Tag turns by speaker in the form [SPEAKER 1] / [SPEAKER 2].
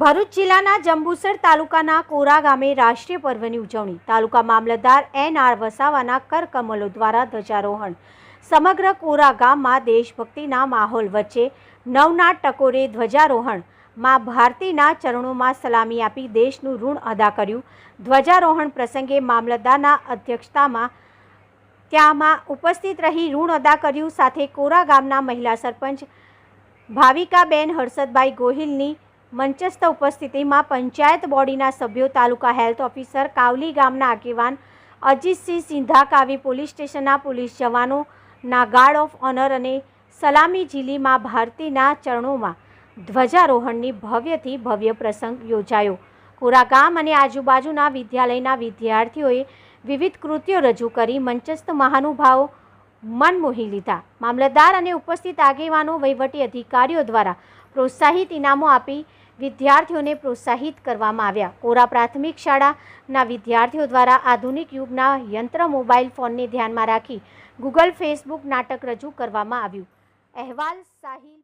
[SPEAKER 1] ભરૂચ જિલ્લાના જંબુસર તાલુકાના કોરા ગામે રાષ્ટ્રીય પર્વની ઉજવણી. તાલુકા મામલતદાર એન આર વસાવાના કરકમલો દ્વારા ધ્વજારોહણ. સમગ્ર કોરા ગામમાં દેશભક્તિના માહોલ વચ્ચે નવના ટકોરે ધ્વજારોહણ. માં ભારતીના ચરણોમાં સલામી આપી દેશનું ઋણ અદા કર્યું. ધ્વજારોહણ પ્રસંગે મામલતદારના અધ્યક્ષતામાં ત્યાંમાં ઉપસ્થિત રહી ઋણ અદા કર્યું. સાથે કોરા ગામના મહિલા સરપંચ ભાવિકાબેન હર્ષદભાઈ ગોહિલની મંચસ્થ ઉપસ્થિતિમાં પંચાયત બોડીના સભ્યો, તાલુકા હેલ્થ ઓફિસર, કાવલી ગામના આગેવાન અજીતસિંહ સિંધા, કાવી પોલીસ સ્ટેશનના પોલીસ જવાનોના ગાર્ડ ઓફ ઓનર અને સલામી ઝીલીમાં ભારતીના ચરણોમાં ધ્વજારોહણની ભવ્યથી ભવ્ય પ્રસંગ યોજાયો. કોરા ગામ અને આજુબાજુના વિદ્યાલયના વિદ્યાર્થીઓએ વિવિધ કૃત્યો રજૂ કરી મંચસ્થ મહાનુભાવો મન મોહી લીધા. મામલતદાર અને ઉપસ્થિત આગેવાનો વહીવટી અધિકારીઓ દ્વારા પ્રોત્સાહિત ઇનામો આપી વિદ્યાર્થીઓને પ્રોત્સાહિત કરવામાં આવ્યા. કોરા પ્રાથમિક શાળાના વિદ્યાર્થીઓ દ્વારા આધુનિક યુગના યંત્ર મોબાઈલ ફોનને ધ્યાનમાં રાખી ગૂગલ ફેસબુક નાટક રજૂ કરવામાં આવ્યું. અહેવાલ સાહિલ